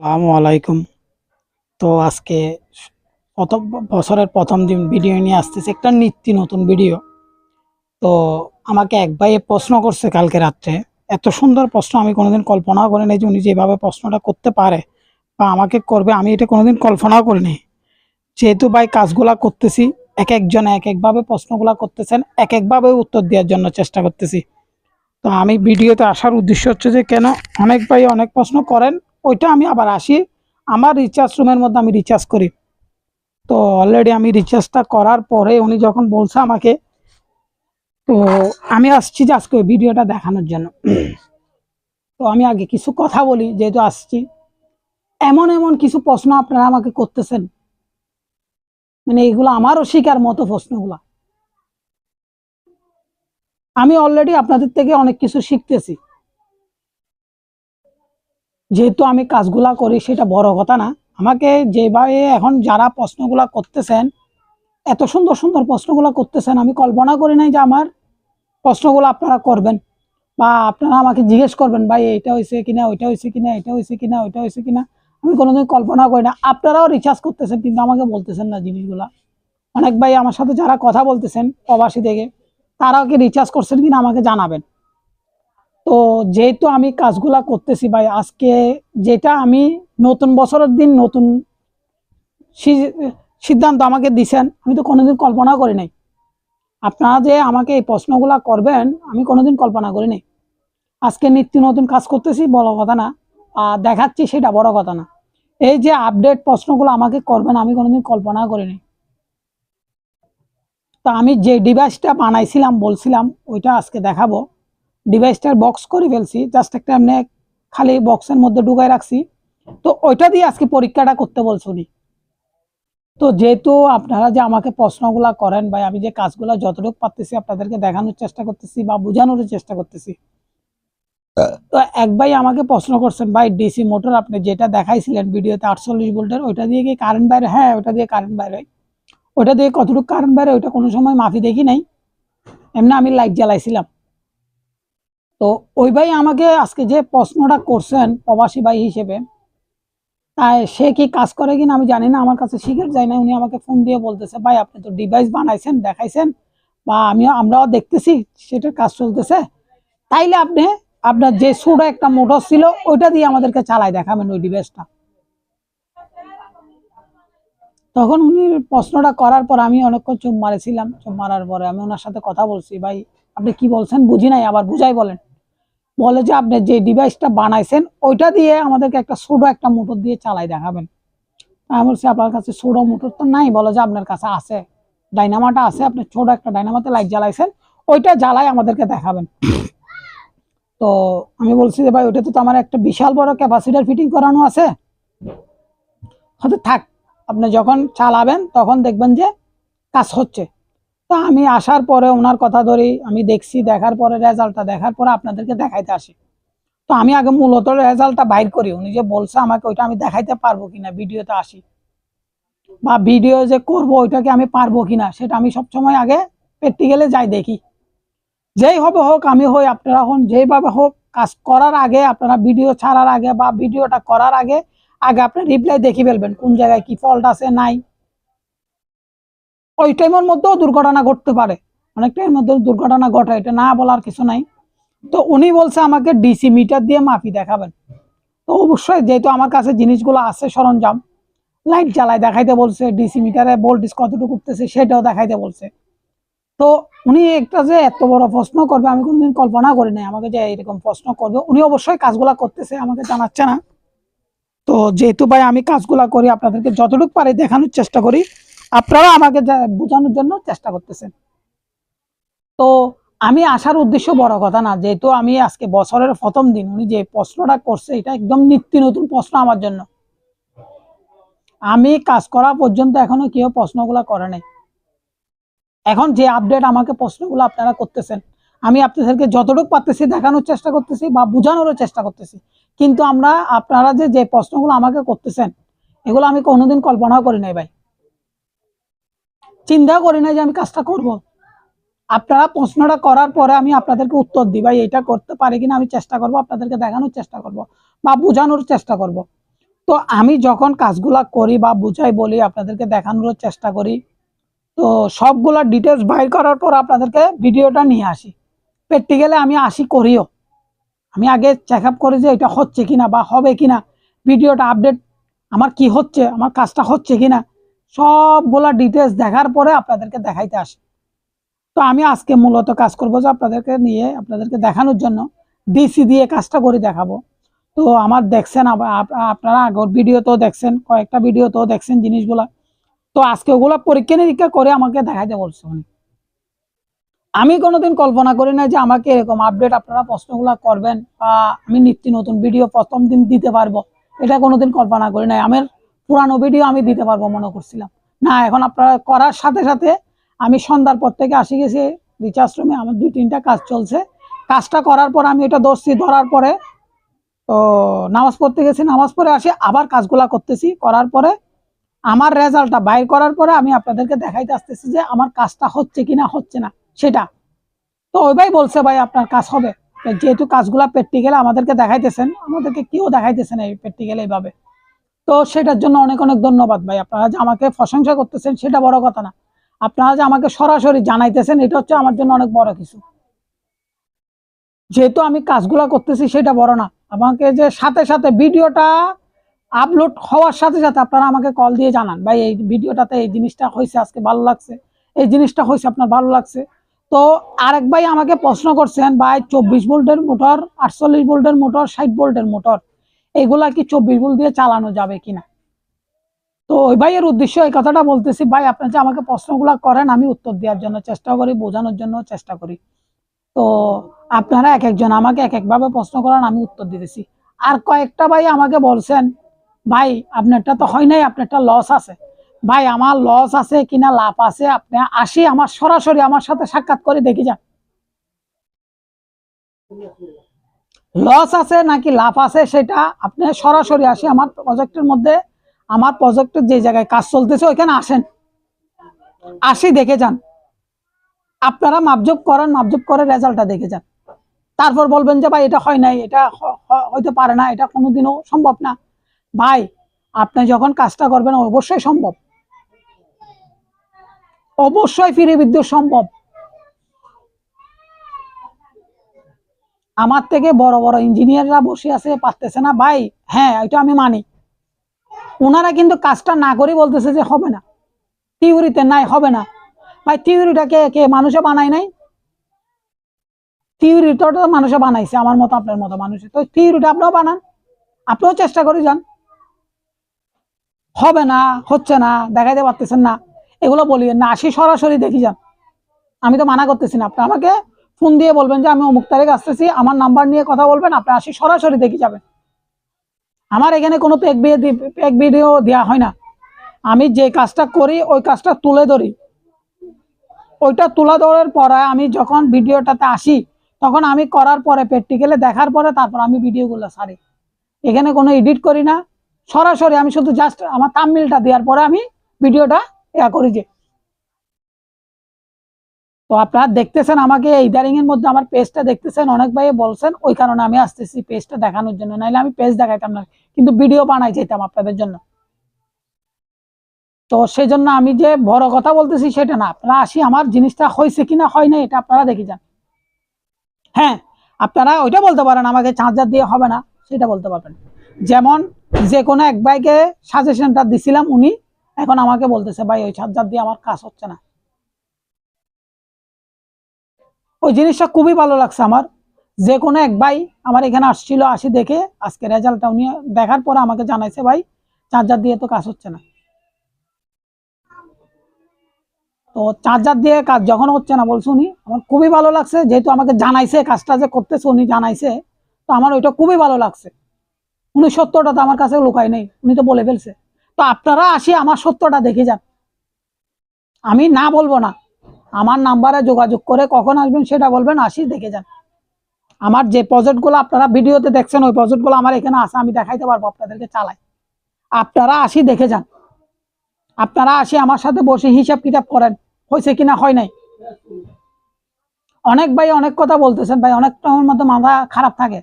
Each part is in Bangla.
আসসালামু আলাইকুম। তো আজকে প্রথম বছরের প্রথম দিন ভিডিও নিয়ে আসতেছে একটা নিত্য নতুন ভিডিও তো আমাকে এক ভাই প্রশ্ন করছে কালকে রাত্রে। এত সুন্দর প্রশ্ন আমি কোনোদিন কল্পনাও করিনি যে উনি যেভাবে প্রশ্নটা করতে পারে বা আমাকে করবে, আমি এটা কোনোদিন কল্পনাও করিনি যেহেতু ভাই কাজগুলা করতেছি, এক একজন এক একভাবে প্রশ্নগুলা করতেছেন, এক একভাবে উত্তর দেওয়ার জন্য চেষ্টা করতেছি। তো আমি ভিডিওতে আসার উদ্দেশ্য হচ্ছে যে কেন অনেক ভাই অনেক প্রশ্ন করেন ওইটা আমি আবার আসি। আমার রিচার্জ রুমের মধ্যে আমি রিচার্জ করি। তো অলরেডি আমি রিচার্জটা করার পরে উনি যখন বলছে আমাকে, তো আমি আসছি যে আজকে ভিডিওটা দেখানোর জন্য। তো আমি আগে কিছু কথা বলি, যেহেতু আসছি। এমন এমন কিছু প্রশ্ন আপনারা আমাকে করতেছেন। মানে এগুলো আমারও শিকার মতো প্রশ্নগুলা। আমি অলরেডি আপনাদের থেকে অনেক কিছু শিখতেছি। যেহেতু আমি কাজগুলা করি, সেটা বড় কথা না। আমাকে যেভাবে এখন যারা প্রশ্নগুলা করতেছেন, এত সুন্দর সুন্দর প্রশ্নগুলা করতেছেন, আমি কল্পনা করি নাই যে আমার প্রশ্নগুলো আপনারা করবেন বা আপনারা আমাকে জিজ্ঞেস করবেন, ভাই এটা হয়েছে কিনা, ওইটা হয়েছে কিনা, এটা হয়েছে কিনা, ওইটা হয়েছে কিনা? আমি কোনোদিন কল্পনা করি না। আপনারাও রিচার্জ করতেছেন, কিন্তু আমাকে বলতেছেন না জিনিসগুলা। অনেক ভাই আমার সাথে যারা কথা বলতেছেন, প্রবাসী থেকে, তারাও কি রিচার্জ করছেন কিনা আমাকে জানাবেন। তো যেহেতু আমি কাজগুলা করতেছি ভাই, আজকে যেটা আমি নতুন বছরের দিন নতুন সিদ্ধান্ত আমাকে দিছেন, আমি তো কোনোদিন কল্পনা করি নাই। আপনারা যে আমাকে এই প্রশ্নগুলা করবেন, আমি কোনোদিন কল্পনা করি নাই। আজকে নিত্য নতুন কাজ করতেছি, বড় কথা না, আর দেখাচ্ছি সেটা বড় কথা না। এই যে আপডেট প্রশ্নগুলো আমাকে করবেন, আমি কোনোদিন কল্পনা করি নাই। তো আমি যে ডিভাইসটা বানাইছিলাম, বলছিলাম, ওইটা আজকে দেখাবো। ডিভাইসটার বক্স করে ফেলছি জাস্ট একটা এমনি খালি বক্সের মধ্যে ঢুকাই রাখছি। তো ওইটা দিয়ে আজকে পরীক্ষাটা করতে বলছো তো যেহেতু আপনারা যে আমাকে প্রশ্নগুলা করেন ভাই আমি যে কাজগুলো যতটুকু পারতেছি আপনাদেরকে দেখানোর চেষ্টা করতেছি বা বোঝানোর চেষ্টা করতেছি। তো এক ভাই আমাকে প্রশ্ন করছেন ভাই ডিসি মোটর আপনি যেটা দেখাইছিলেন ভিডিওতে আটচল্লিশ ভোল্টের ওইটা দিয়ে কি কারেন্ট বাইরে? হ্যাঁ ওটা দিয়ে কারেন্ট বাইরে। হয় ওটা দিয়ে কতটুকু কারেন্ট বাইরে ওইটা কোনো সময় মাফি দেখি নাই। এমনি আমি লাইট জ্বালাইছিলাম। তো ওই ভাই আমাকে আজকে যে প্রশ্নটা করছেন প্রবাসী ভাই হিসেবে, তাই সে কি কাজ করে কিনা আমি জানি না, আমার কাছে শিখে যায় না, উনি আমাকে ফোন দিয়ে বলতেছে, ভাই, আপনি তো ডিভাইস বানাইছেন, দেখাইছেন বা আমিও, আমরাও দেখতেছি, সেটার কাজ চলতেছে। তাইলে আপনি, আপনার যে ছোট একটা মোটর ছিল, ওইটা দিয়ে আমাদেরকে চালাই দেখাবেন ওই ডিভাইসটা তখন উনি প্রশ্নটা করার পর আমি অনেকক্ষণ চুপ মারেছিলাম চুপ মারার পরে আমি ওনার সাথে কথা বলছি, ভাই, আপনি কি বলছেন? বুঝি নাই, আবার বুঝাই বলেন। বলে যে আপনি যে ডিভাইসটা বানাইছেন, ওইটা দিয়ে আমাদেরকে একটা ছোট একটা মোটর দিয়ে চালাই দেখাবেন। আমি বলছি, আপনার কাছে ছোট মোটর তো নাই? বলে যে, আপনার কাছে আছে। ডাইনামাটা আছে, আপনি ছোট একটা ডাইনামাতে লাইট জ্বালাইছেন, ওইটা জ্বালাই আমাদেরকে দেখাবেন। তো আমি বলছি যে, ভাই ওইটাতে তো আমার একটা বিশাল বড় ক্যাপাসিটার ফিটিং করানো আছে। হয়তো থাক, আপনি যখন চালাবেন, তখন দেখবেন যে কাজ হচ্ছে। তো আমি আসার পরে ওনার কথা ধরি আমি দেখছি, দেখার পরে রেজাল্টটা, দেখার পরে আপনাদেরকে দেখাইতে আসি। তো আমি আগে মূলত রেজাল্টটা বাইর করি, উনি যে বলছে আমাকে ওইটা আমি দেখাইতে পারব কিনা, ভিডিওতে আসি। বা ভিডিও যে করব ওইটাকে আমি পারব কিনা, সেটা আমি সবসময় আগে প্র্যাকটিক্যালে যাই দেখি। যেই হবে হোক, আমি হই, আপনারা হন, যেইভাবে হোক, কাজ করার আগে, আপনারা ভিডিও ছাড়ার আগে বা ভিডিওটা করার আগে আগে আপনি রিপ্লাই দেখে ফেলবেন, কোন জায়গায় কি ফল্ট আছে, নাই। ওই টাইমের মধ্যেও দুর্ঘটনা ঘটতে পারে। অনেক টাইমের মধ্যে দুর্ঘটনা ঘটে, এটা না বলার কিছু নাই। তো উনি বলছে আমাকে ডিসি মিটার দিয়ে মাপি দেখাবেন। তো অবশ্যই যেহেতু আমার কাছে জিনিসগুলো আছে সরঞ্জাম, লাইট জ্বালায় দেখাইতে বলছে, ডিসি মিটারে ভোল্টেজ কতটুকু উঠতেছে সেটাও দেখাইতে বলছে। তো উনি একটা যে এত বড় প্রশ্ন করবে, আমি কোনোদিন কল্পনা করি নাই, আমাকে যে এরকম প্রশ্ন করবে। উনি অবশ্যই কাজগুলা করতেছে, আমাকে জানাচ্ছে না। তো যেহেতু ভাই আমি কাজগুলা করি, আপনাদেরকে যতটুকু পারি দেখানোর চেষ্টা করি। আপনারা আমাকে বোঝানোর জন্য চেষ্টা করতেছেন। তো আমি আসার উদ্দেশ্য বড় কথা না, যেহেতু আমি আজকে বছরের প্রথম দিন, উনি যে প্রশ্নটা করছে, এটা একদম নিত্য নতুন প্রশ্ন আমার জন্য। আমি কাজ করা পর্যন্ত এখনও কেউ প্রশ্নগুলা করে নাই। এখন যে আপডেট আমাকে প্রশ্নগুলো আপনারা করতেছেন, আমি আপনাদেরকে যতটুকু পারতেছি দেখানোর চেষ্টা করতেছি বা বোঝানোরও চেষ্টা করতেছি। কিন্তু আমরা, আপনারা যে যে প্রশ্নগুলো আমাকে করতেছেন, এগুলো আমি কোনোদিন কল্পনাও করি নাই ভাই। চিন্তা করি না যে আমি কাজটা করব। আপনারা প্রশ্নটা করার পরে আমি আপনাদেরকে উত্তর দিই, ভাই, এটা করতে পারি কিনা আমি চেষ্টা করব, আপনাদেরকে দেখানোর চেষ্টা করব বা বোঝানোর চেষ্টা করব। তো আমি যখন কাজগুলা করি বা বুঝাই বলি, আপনাদেরকে দেখানোর চেষ্টা করি। তো সবগুলা ডিটেলস বাইর করার পর আপনাদেরকে ভিডিওটা নিয়ে আসি। প্র্যাকটিক্যালে আমি আসি করিও। আমি আগে চেক আপ করি যে এটা হচ্ছে কিনা বা হবে কিনা। ভিডিওটা আপডেট আমার কি হচ্ছে, আমার কাজটা হচ্ছে কিনা। সবগুলা ডিটেলস দেখার পরে আপনাদেরকে দেখাইতে আসি। তো আমি আজকে মূলত কাজ করব যে আপনাদেরকে নিয়ে, আপনাদেরকে দেখানোর জন্য ডিসি দিয়ে কাজটা করে দেখাবো। তো আমার দেখছেন আপনারা আগের ভিডিওতেও দেখছেন, কয়েকটা ভিডিওতেও দেখছেন জিনিসগুলা। তো আজকে ওগুলা পরীক্ষা নিরীক্ষা করে আমাকে দেখাইতে বলছে উনি। আমি কোনোদিন কল্পনা করি না যে আমাকে এরকম আপডেট আপনারা প্রশ্নগুলা করবেন বা আমি নিত্য নতুন ভিডিও প্রথম দিন দিতে পারব। এটা কোনোদিন কল্পনা করি নাই। আমার পুরানো ভিডিও আমি দিতে পারব মনে করছিলাম। না, এখন আপনারা করার সাথে সাথে আমি সন্ধ্যার পর থেকে আসি গেছি রিচার্জ রুমে আমার দুই তিনটা কাজ চলছে। কাজটা করার পর আমি এটা ধরছি, ধরার পরে তো নামাজ পড়তে গেছি, নামাজ পড়ে আসি, আবার কাজগুলা করতেছি। করার পরে আমার রেজাল্টটা বাইর করার পরে আমি আপনাদেরকে দেখাইতে আসতেছি যে আমার কাজটা হচ্ছে কিনা, হচ্ছে না, সেটা। তো ওই ভাই বলছে ভাই, আপনার কাজ হবে। যেহেতু কাজগুলা প্র্যাকটিক্যালে আমাদেরকে দেখাইতেছেন, আমাদেরকে কেউ দেখাইতেছেন এই প্র্যাকটিক্যাল এইভাবে। তো সেটার জন্য অনেক অনেক ধন্যবাদ ভাই। আপনারা যে আমাকে প্রশংসা করতেছেন, সেটা বড় কথা না। আপনারা যে আমাকে সরাসরি জানাইতেছেন, এটা হচ্ছে আমার জন্য অনেক বড় কিছু। যেহেতু আমি কাজগুলা করতেছি, সেটা বড় না। আমাকে যে সাথে সাথে ভিডিওটা আপলোড হওয়ার সাথে সাথে আপনারা আমাকে কল দিয়ে জানান। ভাই, এই ভিডিওটাতে এই জিনিসটা হয়েছে আজকে ভালো লাগছে। এই জিনিসটা হয়েছে আপনার ভালো লাগছে। তো আরেক ভাই আমাকে প্রশ্ন করছেন, ভাই, চব্বিশ ভোল্টের মোটর, আটচল্লিশ ভোল্টের মোটর, ষাট ভোল্টের মোটর। এগুলা কি চব্বিশ ভোল্ট দিয়ে চালানো যাবে কিনা? তো ওই ভাইয়ের উদ্দেশ্য এই কথাটা বলতেছি, ভাই, আপনি যে আমাকে প্রশ্নগুলো করেন, আমি উত্তর দেওয়ার জন্য চেষ্টা করি, বোঝানোর জন্য চেষ্টা করি। তো আপনারা এক একজন আমাকে এক একভাবে প্রশ্ন করেন, আমি উত্তর দিতেছি। আর কয়েকটা ভাই আমাকে বলছেন, ভাই, আপনারটা তো হয় নাই, আপনারটা লস আছে। ভাই, আমার লস আছে কিনা, লাভ আছে, আপনি আসি আমার সরাসরি আমার সাথে সাক্ষাৎ করে দেখি যান। লস আছে নাকি লাভ আছে সেটা আপনি সরাসরি আসি আমার প্রজেক্টের মধ্যে। আমার প্রজেক্টের যে জায়গায় কাজ চলতেছে, ওইখানে আসেন। আসি দেখে যান। আপনারা মাপজোপ করেন মাপজোপ করে রেজাল্টটা দেখে যান। তারপর বলবেন যে, ভাই, এটা হয় নাই, এটা হইতে পারে না, এটা কোনোদিনও সম্ভব না। ভাই, আপনি যখন কাজটা করবেন, অবশ্যই সম্ভব। অবশ্যই ফিরে বিদ্যুৎ সম্ভব। আমার থেকে বড় বড় ইঞ্জিনিয়াররা বসে আছে, পারতেছে না। ভাই হ্যাঁ এটা আমি মানি। ওনারা কিন্তু কাজটা না করে বলতেছে যে হবে না। থিওরিতে নাই, হবে না। ভাই, থিওরিটা কে কে, মানুষে বানায় নাই? থিওরিটা তো মানুষে বানাইছে, আমার মতো, আপনার মতো মানুষে। তো থিওরিটা আপনিও বানান, আপনিও চেষ্টা করে যান। হবে না, হচ্ছে না, দেখাইতে পারতেছেন না। এগুলো বলিয়েন না, আসি সরাসরি দেখি যান। আমি তো মানা করতেছি না, আপনি আমাকে ফোন দিয়ে বলবেন যে আমি অমুক তারিখ আসতেছি, আমার নাম্বার নিয়ে কথা বলবেন, আপনি আসি সরাসরি দেখি যাবেন। আমার এখানে কোনো পেক বিয়ে পেক ভিডিও দেওয়া হয় না। আমি যে কাজটা করি, ওই কাজটা তুলে ধরি। ওইটা তুলে ধরার পরে আমি যখন ভিডিওটাতে আসি, তখন আমি করার পরে প্র্যাকটিক্যালে দেখার পরে তারপর আমি ভিডিওগুলো সারি। এখানে কোনো এডিট করি না। সরাসরি আমি শুধু জাস্ট আমার তামিলটা দেওয়ার পরে আমি ভিডিওটা ইয়া করি যে তো আপনারা দেখতেছেন আমাকে ইদারিং এর মধ্যে আমার পেজটা দেখতেছেন, অনেক ভাই বলছেন, ওই কারণে আমি আসতেছি পেজটা দেখানোর জন্য, নাইলে আমি পেজ দেখাইতাম না, কিন্তু ভিডিও বানাই যেতাম আপনাদের জন্য। তো সেই জন্য আমি যে বড় কথা বলতেছি সেটা না, আপনারা আসি, আমার জিনিসটা হয়েছে কিনা হয় না এটা আপনারা দেখে যান। হ্যাঁ আপনারা ওইটা বলতে পারেন, আমাকে চার্জার দিয়ে হবে না, সেটা বলতে পারবেন। যেমন যে কোনো এক ভাইকে সাজেশনটা দিছিলাম উনি, এখন আমাকে বলতেছে, ভাই, ওই চার্জার দিয়ে আমার কাজ হচ্ছে না। ওই জিনিসটা খুবই ভালো লাগছে আমার। যে কোনো এক ভাই আমার এখানে আসছিল, আসি দেখে আজকে রেজাল্টটা উনি দেখার পরে আমাকে জানাইছে, ভাই চার্জার দিয়ে তো কাজ হচ্ছে না। তো চার্জার দিয়ে কাজ যখন হচ্ছে না বলছে উনি, আমার খুবই ভালো লাগছে, যেহেতু আমাকে জানাইছে কাজটা যে করতেছে উনি জানাইছে, তো আমার ওইটা খুবই ভালো লাগছে। উনি সত্যটা তো আমার কাছে লুকায় নেই, উনি তো বলে ফেলছে। তো আপনারা আসি আমার সত্যটা দেখে যান। আমি না বলব না আমার নাম্বারে যোগাযোগ করে কখন আসবেন সেটা বলবেন, আসি, দেখে যান। আমার যে প্রজেক্টগুলো আপনারা ভিডিওতে দেখছেন, ওই প্রজেক্টগুলো আমার এখানে আছে, আমি দেখাইতে পারব আপনাদেরকে চালাই আপনারা আসি, দেখে যান। আপনারা আসি, আমার সাথে বসে হিসাব কিতাব করেন, হয়েছে কিনা, হয় নাই। অনেক ভাই অনেক কথা বলতেছেন, ভাই অনেক মধ্যে মাথা খারাপ থাকে,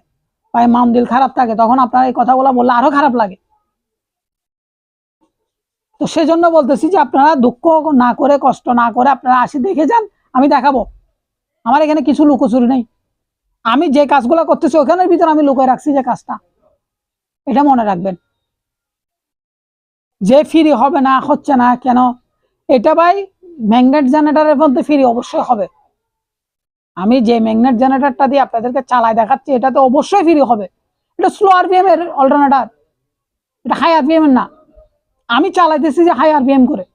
ভাই মামদিল খারাপ থাকে, তখন আপনারা এই কথাগুলো বললে আরও খারাপ লাগে। তো সেজন্য বলতেছি যে আপনারা দুঃখ না করে, কষ্ট না করে আপনারা আসি দেখে যান, আমি দেখাবো। আমার এখানে কিছু লুকোচুরি নেই। আমি যে কাজগুলো করতেছি, ওখানের ভিতরে আমি লুকিয়ে রাখছি যে কাজটা। এটা মনে রাখবেন। যে ফ্রি হবে না, হচ্ছে না কেন? এটা ভাই ম্যাগনেট জেনারেটরের মধ্যে ফ্রি অবশ্যই হবে। আমি যে ম্যাগনেট জেনারেটরটা দিয়ে আপনাদেরকে চালায় দেখাচ্ছি এটা তো অবশ্যই ফ্রি হবে। এটা স্লো আরপিএম এর অল্টারনেটার এটা হাই আরপিএম এর না। আমি চালাইতেছি যে হাই আরপিএম করে।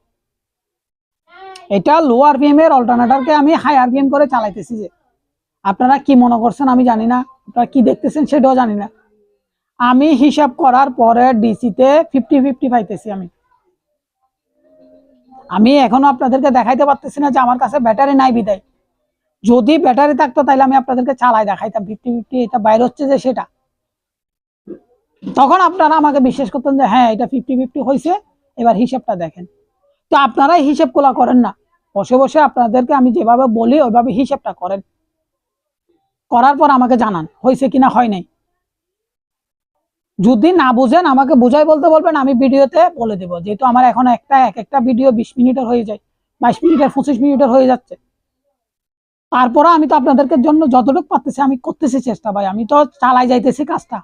এটা লো আরপিএম এর অল্টারনেটারকে আমি হাই আরপিএম করে চালাইতেছি যে। আপনারা কি মনে করছেন আমি জানি না, আপনারা কি দেখতেছেন সেটাও জানি না। আমি হিসাব করার পরে ডিসিতে ফিফটি ফিফটি পাইতেছি আমি। আমি এখনও আপনাদেরকে দেখাইতে পারতেছি না যে আমার কাছে ব্যাটারি নাই বিদায়। যদি ব্যাটারি থাকতো তাহলে আমি আপনাদেরকে চালাই দেখাইতাম ফিফটি ফিফটি এটা বাইরে হচ্ছে যে সেটা। তখন আপনারা আমাকে বিশ্বাস করতেন যে হ্যাঁ এটা ফিফটি ফিফটি হয়েছে এবার হিসাবটা দেখেন। তো আপনারাই হিসাব কোলা করেন না। বসে বসে আপনাদেরকে আমি যেভাবে বলি, ওইভাবে হিসাবটা করেন। করার পর আমাকে জানান হয়েছে কিনা, হয় নাই। যদি না বুঝেন, আমাকে বুঝাই বলতে বলবেন, আমি ভিডিওতে বলে দেবো। যেহেতু আমার এখন একটা, এক একটা ভিডিও বিশ মিনিটের হয়ে যায়, বাইশ মিনিটের, পঁচিশ মিনিটের হয়ে যাচ্ছে। তারপরে আমি তো আপনাদেরকে জন্য যতটুকু পারতেছি, আমি করতেছি চেষ্টা ভাই। আমি তো চালাই যাইতেছি কাজটা।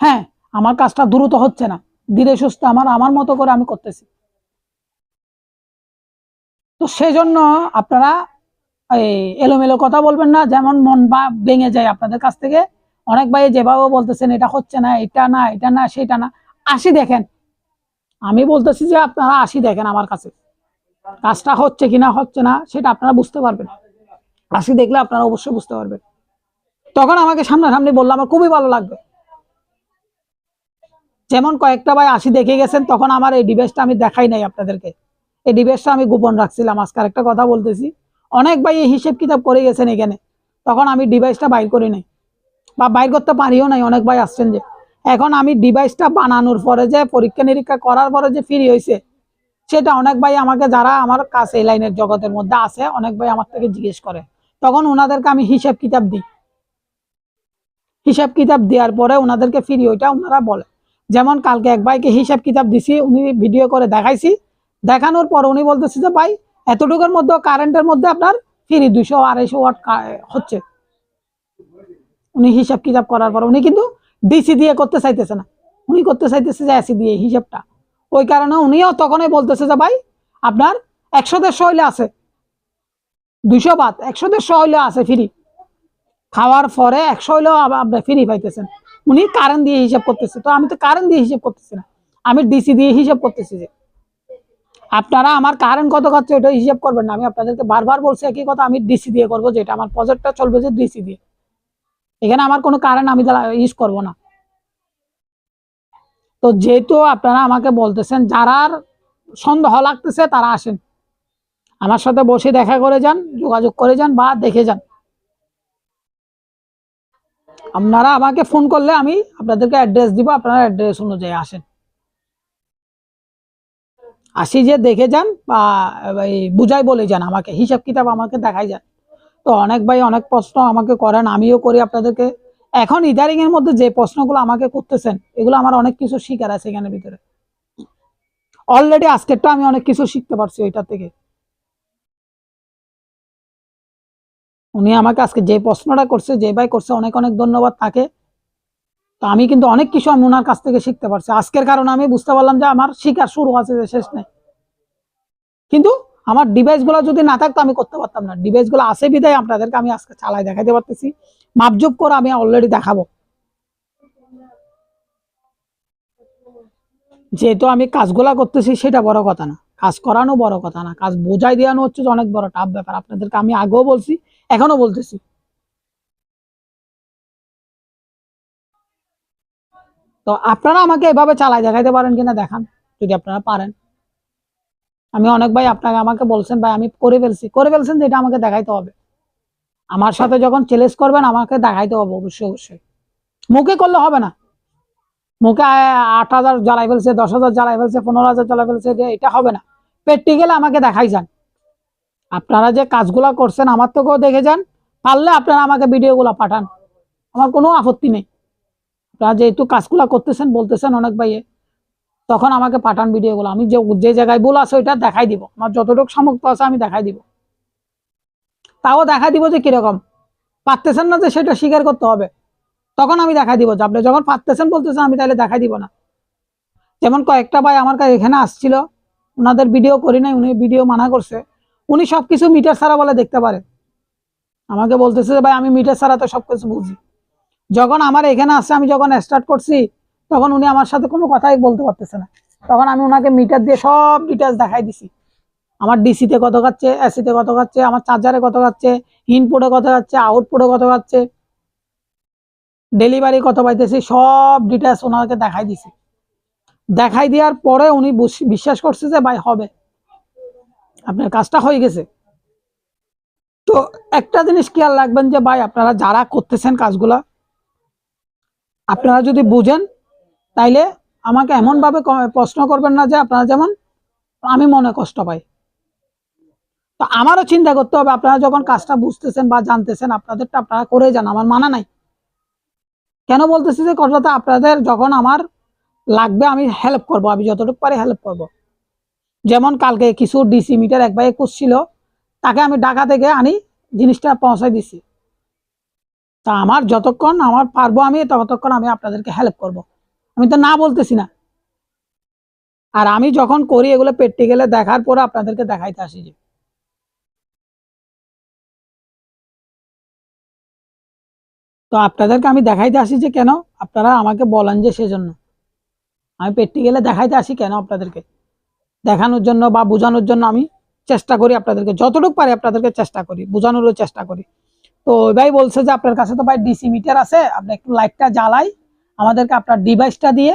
হ্যাঁ আমার কাজটা দ্রুত হচ্ছে না। ধীরে সুস্থ আমার আমার মতো করে আমি করতেছি। তো সেজন্য আপনারা এলোমেলো কথা বলবেন না, যেমন মন বা ভেঙে যায় আপনাদের কাছ থেকে। অনেক ভাই যেভাবে বলতেছেন, এটা হচ্ছে না, এটা না এটা না, সেটা না। আসি দেখেন। আমি বলতেছি যে আপনারা আসি দেখেন আমার কাছে। কাজটা হচ্ছে কিনা হচ্ছে না, সেটা আপনারা বুঝতে পারবেন। আসি দেখলে আপনারা অবশ্যই বুঝতে পারবেন। তখন আমাকে সামনাসামনি বললে আমার খুবই ভালো লাগবে। যেমন কয়েকটা ভাই আসি দেখে গেছেন, তখন আমার এই ডিভাইসটা আমি দেখাই নাই আপনাদেরকে। এই ডিভাইসটা আমি গোপন রাখছিলাম, আজকে একটা কথা বলতেছি। অনেক ভাই এই হিসেব কিতাব করে গেছেন এখানে, তখন আমি ডিভাইসটা বাইর করি নাই। বা বাইর করতে পারিও নাই, অনেক ভাই আসছেন যে। এখন আমি ডিভাইসটা বানানোর পরে যে, পরীক্ষা নিরীক্ষা করার পরে যে ফ্রি হয়েছে সেটা অনেক ভাই আমাকে, যারা আমার কাছে এই লাইনের জগতের মধ্যে আছে, অনেক ভাই আমার থেকে জিজ্ঞেস করে। তখন ওনাদেরকে আমি হিসাব কিতাব দিই। হিসাব কিতাব দেওয়ার পরে ওনাদেরকে ফ্রি ওইটা ওনারা বলে। যেমন কালকে এক ভাইকে হিসাব কিতাব দিছি, উনি ভিডিও করে দেখাইছি। দেখানোর পর উনি বলতেছে যে, ভাই, এতটুকুর মধ্যে কারেন্টের মধ্যে আপনার ফ্রি দুইশো আড়াইশো ওয়াট হচ্ছে। উনি হিসাব কিতাব করার পর উনি কিন্তু ডিসি দিয়ে করতে চাইতেছে না। উনি করতে চাইতেছে যে এসি দিয়ে হিসাবটা। ওই কারণে উনিও তখনই বলতেছে যে, ভাই, আপনার একশো দেড়শো হইলে আছে। দুইশো বাদ, একশো দেড়শো হইলে আছে ফ্রি খাওয়ার পরে একশো হইলেও আপনি ফ্রি পাইতেছেন। উনি কারেন্ট দিয়ে হিসাব করতেছে। তো আমি তো কারেন্ট দিয়ে হিসাব করতেছি না। আমি ডিসি দিয়ে হিসাব করতেছি যে, আপনারা আমার কারেন্ট কত খাচ্ছে ওটা হিসাব করবেন না। আমি আপনাদেরকে বারবার বলছি একই কথা, আমি ডিসি দিয়ে করব যেটা আমার প্রজেক্টটা চলবে যে ডিসি দিয়ে। এখানে আমার কোনো কারেন্ট আমি ইউজ করব না। তো যেহেতু আপনারা আমাকে বলতেছেন যারা সন্দেহ লাগতেছে তারা আসেন। আমার সাথে বসে দেখা করে যান, যোগাযোগ করে যান বা দেখে যান। আপনারা আমাকে ফোন করলে আমি আপনাদেরকে অ্যাড্রেস দিব, আপনারা অ্যাড্রেস অনুযায়ী আসেন। আসি যে দেখে যান বা বুঝাই বলে যান আমাকে, হিসাব কিতাব আমাকে দেখাই যান। তো অনেক ভাই অনেক প্রশ্ন আমাকে করেন, আমিও করি আপনাদেরকে। এখন ইদারিং এর মধ্যে যে প্রশ্নগুলো আমাকে করতেছেন, এগুলো আমার অনেক কিছু শিকার আছে এখানে ভিতরে। অলরেডি আজকেরটা আমি অনেক কিছু শিখতে পারছি ওইটা থেকে। উনি আমাকে আজকে যে প্রশ্নটা করছে, যে ভাই করছে, অনেক অনেক ধন্যবাদ তাকে। তো আমি কিন্তু অনেক কিছু আমি ওনার কাছ থেকে শিখতে পারছি। আজকের কারণে আমি বুঝতে পারলাম যে আমার শিকার শুরু আছে, যে শেষ নেই। কিন্তু আমার ডিভাইসগুলো যদি না থাকতো আমি করতে পারতাম না। ডিভাইসগুলো আছে বিদায় আপনাদেরকে আমি আজকে চালাই দেখাতে পারতেছি। মাপজুপ করে আমি অলরেডি দেখাবো। যেহেতু আমি কাজগুলা করতেছি, সেটা বড় কথা না। কাজ করানো বড় কথা না। কাজ বোঝাই দেওয়ানো হচ্ছে অনেক বড় টাফ ব্যাপার। আপনাদেরকে আমি আগেও বলছি এখনও বলতেছি। তো আপনারা আমাকে এভাবে চালাই দেখাইতে পারেন কিনা দেখান, যদি আপনারা পারেন। আমি অনেক ভাই আপনাকে আমাকে বলছেন, ভাই, আমি করে ফেলছি। করে ফেলছেন যেটা আমাকে দেখাইতে হবে। আমার সাথে যখন চ্যালেঞ্জ করবেন, আমাকে দেখাইতে হবে অবশ্যই অবশ্যই। মুখে করলে হবে না। মুখে আট হাজার জ্বালাই ফেলছে, দশ হাজার জ্বালাই ফেলছে, পনেরো হাজার জ্বালাই ফেলছে, এটা হবে না। প্র্যাকটিক্যালি আমাকে দেখাই যান। আপনারা যে কাজগুলা করছেন, আমার থেকেও দেখে যান। পারলে আপনারা আমাকে ভিডিওগুলো পাঠান। আমার কোনো আপত্তি নেই। আপনারা যেহেতু কাজগুলা করতেছেন, বলতেছেন অনেক ভাইয়ে, তখন আমাকে পাঠান ভিডিওগুলো। আমি যে যে জায়গায় ভুল আছে, ওইটা দেখাই দিব। আমার যতটুকু সামর্থ্য আছে, আমি দেখাই দিব। তাও দেখাই দিব যে কীরকম। পারতেছেন না যে সেটা স্বীকার করতে হবে। তখন আমি দেখাই দিব যে, আপনি যখন পারতেছেন, বলতেছেন, আমি তাহলে দেখাই দিব না। যেমন কয়েকটা ভাই আমার কাছে এখানে আসছিল। ওনাদের ভিডিও করি নাই, উনি ভিডিও মানা করছে। উনি সবকিছু মিটার ছাড়া বলে দেখতে পারে। আমাকে বলতেছে ভাই, আমি মিটার ছাড়া তো সব কিছু বুঝি। যখন আমার এখানে আসছে আমি যখন স্টার্ট করছি, তখন উনি আমার সাথে কোনো কথাই বলতে পারতেছে না। তখন আমি ওনাকে মিটার দিয়ে সব ডিটেলস দেখাই দিছি। আমার ডিসিতে কত খাচ্ছে এসিতে কত খাচ্ছে, আমার চার্জারে কত খাচ্ছে ইনপুটে কত খাচ্ছে আউটপুটে কত খাচ্ছে। ডেলিভারি কত পাইতেছি, সব ডিটেলস ওনাকে দেখাই দিছি। দেখাই দেওয়ার পরে উনি বিশ্বাস করছে যে, ভাই, হবে। আপনার কাজটা হয়ে গেছে। তো একটা জিনিস খেয়াল রাখবেন যে ভাই, আপনারা যারা করতেছেন কাজগুলা, আপনারা যদি বুঝেন, তাইলে আমাকে এমন ভাবে প্রশ্ন করবেন না যে আপনারা যেমন আমি মনে কষ্ট পাই। তো আমারও চিন্তা করতে হবে, আপনারা যখন কাজটা বুঝতেছেন বা জানতেছেন, আপনাদেরটা আপনারা করে যান, আমার মানা নাই। কেন বলতেছি যে কথাটা? আপনাদের যখন আমার লাগবে, আমি হেল্প করব, আমি যতটুকু পারি হেল্প করব। যেমন কালকে কিছু ডিসি মিটার এক ভাই একুশ ছিল, তাকে আমি ঢাকা থেকে আনি, জিনিসটা পৌঁছাই দিছি। তা আমার যতক্ষণ আমার পারব আমি, ততক্ষণ আমি আপনাদেরকে হেল্প করব। আমি তো না বলতেছি না। আর আমি যখন করি এগুলো প্র্যাকটিক্যালে দেখার পরে আপনাদেরকে দেখাইতে আসি যে। তো আপনাদেরকে আমি দেখাইতে আসি যে কেন? আপনারা আমাকে বলেন যে সেজন্য। আমি প্র্যাকটিক্যালে দেখাইতে আসি কেন আপনাদেরকে? দেখানোর জন্য বা বোঝানোর জন্য আমি চেষ্টা করি আপনাদেরকে, যতটুকু পারি আপনাদেরকে চেষ্টা করি, বোঝানোরও চেষ্টা করি। তো ভাই বলছে যে আপনার কাছে তো ভাই ডিসি মিটার আছে, আপনি একটু লাইটটা জ্বালাই, আমাদেরকে আপনার ডিভাইসটা দিয়ে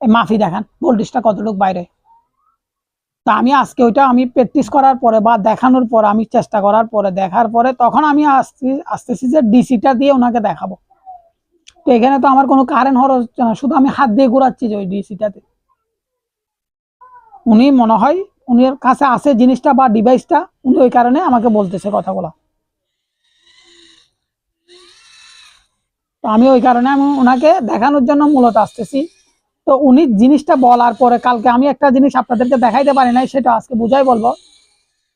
মাফি দেখান ভোল্টেজটা কতটুকু বাইরে। তা আমি আজকে ওইটা আমি প্র্যাকটিস করার পরে বা দেখানোর পরে, আমি চেষ্টা করার পরে, দেখার পরে তখন আমি আসতে আসতেছি যে ডিসিটা দিয়ে ওনাকে দেখাবো। তো এখানে তো আমার কোনো কারেন্ট হওয়ার শুধু আমি হাত দিয়ে ঘোরাচ্ছি যে ওই ডিসিটাতে উনি মনে হয়, উনি কাছে আছে জিনিসটা বা ডিভাইসটা উনি ওই কারণে আমাকে বলতেছে কথাগুলো। তো আমি ওই কারণে আমি ওনাকে দেখানোর জন্য মূলত আসতেছি। তো উনি জিনিসটা বলার পরে কালকে আমি একটা জিনিস আপনাদেরকে দেখাইতে পারি নাই, সেটা আজকে বুঝাই বলব।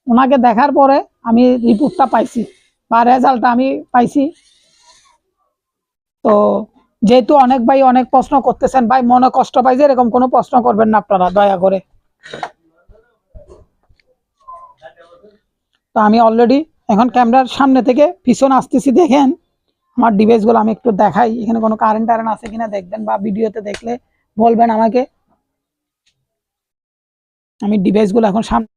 ওনাকে দেখার পরে আমি রিপোর্টটা পাইছি, বা রেজাল্টটা আমি পাইছি। তো যেহেতু অনেক ভাই অনেক প্রশ্ন করতেছেন, ভাই মনে কষ্ট পাই যে এরকম কোনো প্রশ্ন করবেন না আপনারা, দয়া করে। তো আমি অলরেডি এখন ক্যামেরার সামনে থেকে পিছনে আসতেছি, দেখেন। আমার ডিভাইসগুলো আমি একটু দেখাই। এখানে কোনো কারেন্ট টারেন্ট আছে কিনা দেখবেন বা ভিডিওতে দেখলে বলবেন আমাকে। আমি ডিভাইসগুলো এখন সামনে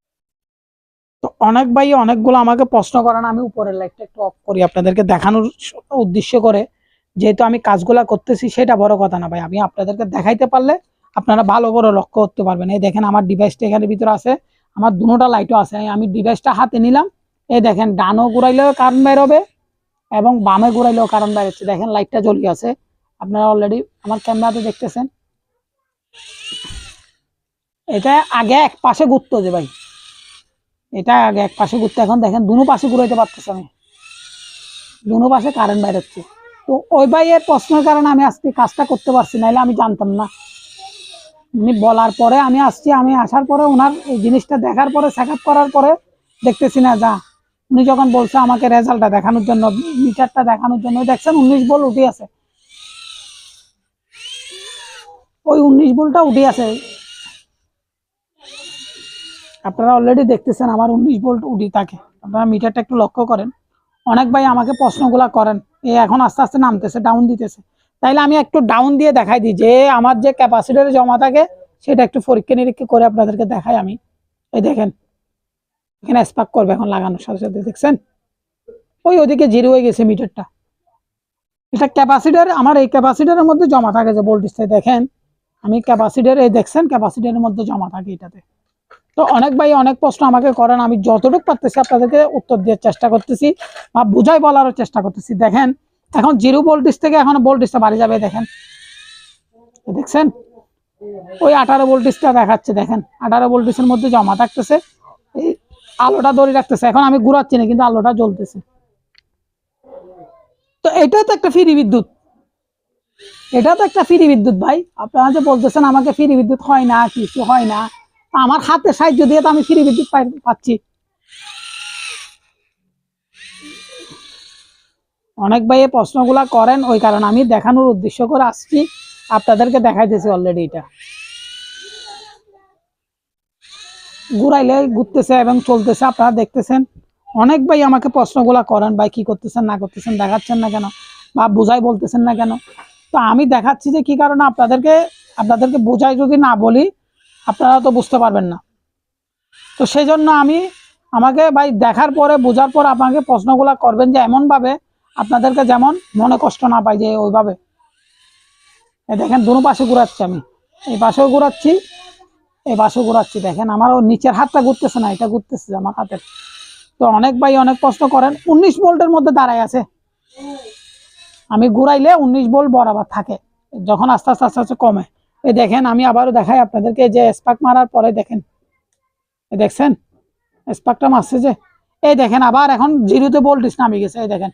তো অনেক ভাই অনেকগুলো আমাকে প্রশ্ন করেন, আমি উপরের লাইটটা একটু অফ করি আপনাদেরকে দেখানোর উদ্দেশ্য করে। যেহেতু আমি কাজগুলা করতেছি, সেটা বড় কথা না ভাই। আমি আপনাদেরকে দেখাইতে পারলে আপনারা ভালো করে লক্ষ্য করতে পারবেন। এই দেখেন আমার ডিভাইসটা এখানে ভিতরে আছে। আমার দুটোটা লাইটও আছে। আমি ডিভাইসটা হাতে নিলাম। এই দেখেন, ডানও ঘুরাইলেও কারেন্ট বের হবে এবং বামে ঘুরাইলেও কারেন্ট বের হচ্ছে দেখেন লাইটটা জ্বলি আছে আপনারা অলরেডি আমার ক্যামেরাতে দেখতেছেন। এটা আগে এক পাশে ঘুরতো যে ভাই। এটা আগে এক পাশে ঘুরতে। এখন দেখেন, দুনো পাশে ঘুরাইতে পারতেছে আমি। দুনো পাশে কারেন্ট বাইর হচ্ছে তো ওই ভাইয়ের প্রশ্নের কারণে আমি আজকে কাজটা করতে পারছি নাহলে আমি জানতাম না। উনি বলার পরে আমি আসছি, আমি আসার পরে ওনার এই জিনিসটা দেখার পরে চেক করার পরে দেখতেছি না, যা। উনি যখন বলছে আমাকে রেজাল্টটা দেখানোর জন্য, মিটারটা দেখানোর জন্য, দেখছেন উনিশ বল উঠে আছে। ওই উনিশ বলটা উঠে আছে। আপনারা অলরেডি দেখতেছেন আমার উনিশ ভোল্ট উঠি থাকে। আপনারা মিটারটা একটু লক্ষ্য করেন। অনেক ভাই আমাকে প্রশ্নগুলা করেন। এ এখন আস্তে আস্তে নামতেছে ডাউন দিতেছে। তাইলে আমি একটু ডাউন দিয়ে দেখাই দিই, যে আমার যে ক্যাপাসিটারে জমা থাকে, সেটা একটু পরীক্ষা নিরীক্ষা করে আপনাদেরকে দেখাই আমি। এই দেখেন, এখানে স্পার্ক করবে এখন লাগানোর সাথে সাথে, দেখছেন? ওই ওদিকে জিরো হয়ে গেছে মিটারটা। এটা ক্যাপাসিটার আমার এই ক্যাপাসিটারের মধ্যে জমা থাকে যে ভোল্টেজটা দেখেন? আমি ক্যাপাসিটার এই দেখছেন? ক্যাপাসিটারের মধ্যে জমা থাকে এটাতে। তো অনেক ভাই অনেক প্রশ্ন আমাকে করেন, আমি যতটুকু পারতেছি আপনাদেরকে উত্তর দেওয়ার চেষ্টা করতেছি বা বুঝাই বলারও চেষ্টা করতেছি। দেখেন এখন জিরো ভোল্টেজ থেকে এখন ভোল্টেজটা বাড়ি যাবে, দেখেন। দেখছেন? ওই আঠারো ভোল্টেজটা দেখাচ্ছে, দেখেন। আঠারো ভোল্টেজের মধ্যে জমা থাকতেছে, এই আলোটা ধরে রাখতেছে। এখন আমি ঘুরাচ্ছি না, কিন্তু আলোটা জ্বলতেছে। তো এটাই তো একটা ফ্রি বিদ্যুৎ। এটা তো একটা ফ্রি বিদ্যুৎ, ভাই। আপনারা যে বলতেছেন আমাকে ফ্রি বিদ্যুৎ হয় না, কিছু হয় না আমার হাতে সাহায্য দিয়ে তো আমি ফ্রি বিদ্যুৎ পাচ্ছি। অনেক ভাই এই প্রশ্নগুলা করেন, ওই কারণে আমি দেখানোর উদ্দেশ্য করে আসছি। আপনাদেরকে দেখাইতেছি অলরেডি এটা। ঘুরাইলে ঘুরতেছে এবং চলতেছে, আপনারা দেখতেছেন। অনেক ভাই আমাকে প্রশ্নগুলা করেন, ভাই কি করতেছেন, না করতেছেন, দেখাচ্ছেন না কেন, বা বোঝাই বলতেছেন না কেন। তো আমি দেখাচ্ছি যে কি কারণে আপনাদেরকে আপনাদেরকে বোঝাই যদি না বলি, আপনারা তো বুঝতে পারবেন না। তো সেই জন্য আমি, আমাকে ভাই দেখার পরে, বোঝার পর আপনাকে প্রশ্নগুলা করবেন যে এমনভাবে আপনাদেরকে যেমন মনে কষ্ট না পাই যে ওইভাবে। দেখেন, দুনো পাশে ঘুরাচ্ছি আমি। এই পাশেও ঘুরাচ্ছি, এই পাশেও ঘুরাচ্ছি। দেখেন, আমার ও নিচের হাতটা ঘুরতেছে না, এটা ঘুরতেছে আমার হাতের। তো অনেক ভাই অনেক কষ্ট করেন, উনিশ বোল্টের মধ্যে দাঁড়ায় আছে। আমি ঘুরাইলে উনিশ বোল্ট বরাবর থাকে, যখন আস্তে আস্তে আস্তে আস্তে কমে। এই দেখেন, আমি আবারও দেখাই আপনাদেরকে যে স্পার্ক মারার পরে দেখেন। দেখছেন? স্পার্কটা মারছে যে। এই দেখেন, আবার এখন জিরোতে ভোল্টেজ নামে গেছে এই দেখেন।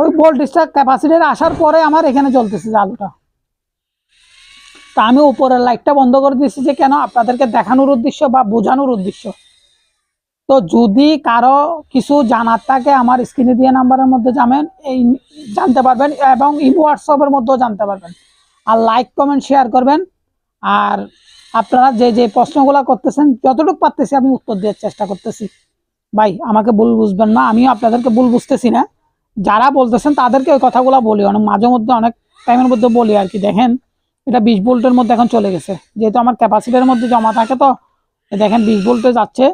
ওই ভোল্টেজটা ক্যাপাসিটির আসার পরে আমার এখানে জ্বলতেছে যে আলোটা। তা আমি উপরের লাইটটা বন্ধ করে দিয়েছি যে কেন? আপনাদেরকে দেখানোর উদ্দেশ্য বা বোঝানোর উদ্দেশ্য। তো যদি কারও কিছু জানার থাকে, আমার স্ক্রিনে দিয়ে নাম্বারের মধ্যে যাবেন, এই জানতে পারবেন এবং ইমো হোয়াটসঅ্যাপের মধ্যেও জানতে পারবেন। আর লাইক কমেন্ট শেয়ার করবেন। আর আপনারা যে যে প্রশ্নগুলো করতেছেন, যতটুকু পারতেছি আমি উত্তর দেওয়ার চেষ্টা করতেছি। ভাই, আমাকে ভুল বুঝবেন না, আমিও আপনাদেরকে ভুল বুঝতেছি না। যারা বলতেছেন তাদেরকে ওই কথাগুলো বলি। অনেক মাঝে মধ্যে অনেক টাইমের মধ্যে বলি আর কি। দেখেন, এটা বিশ ভোল্টের মধ্যে এখন চলে গেছে। যেহেতু আমার ক্যাপাসিটির মধ্যে জমা থাকে তো দেখেন বিশ ভোল্টে যাচ্ছে।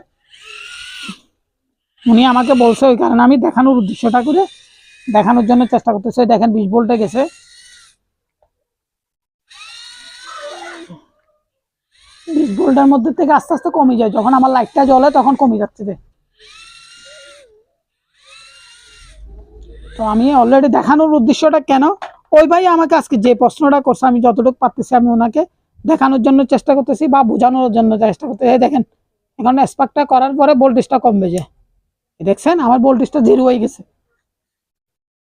উনি আমাকে বলছে ওই কারণে আমি দেখানোর উদ্দেশ্যটা করে দেখানোর জন্য চেষ্টা করতেছি। দেখেন বিশ ভোল্টে গেছে। বিশ ভোল্টের মধ্যে থেকে আস্তে আস্তে কমে যায়। যখন আমার লাইটটা জ্বলে তখন কমে যাচ্ছে। তো আমি অলরেডি দেখানোর উদ্দেশ্যটা কেন? ওই ভাই আমাকে আজকে যে প্রশ্নটা করছে, আমি যতটুকু পারতেছি আমি ওনাকে দেখানোর জন্য চেষ্টা করতেছি বা বোঝানোর জন্য চেষ্টা করতেছি। এই দেখেন, এখন স্পার্কটা করার পরে ভোল্টেজটা কমবে যে। দেখছেন, আমার ভোল্টেজটা জিরো হয়ে গেছে।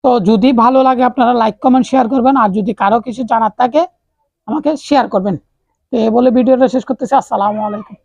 তো যদি ভালো লাগে আপনারা লাইক কমেন্ট শেয়ার করবেন। আর যদি কারও কিছু জানার থাকে, আমাকে শেয়ার করবেন। তো এ বলে ভিডিওটা শেষ করতেছি। আসসালামু আলাইকুম।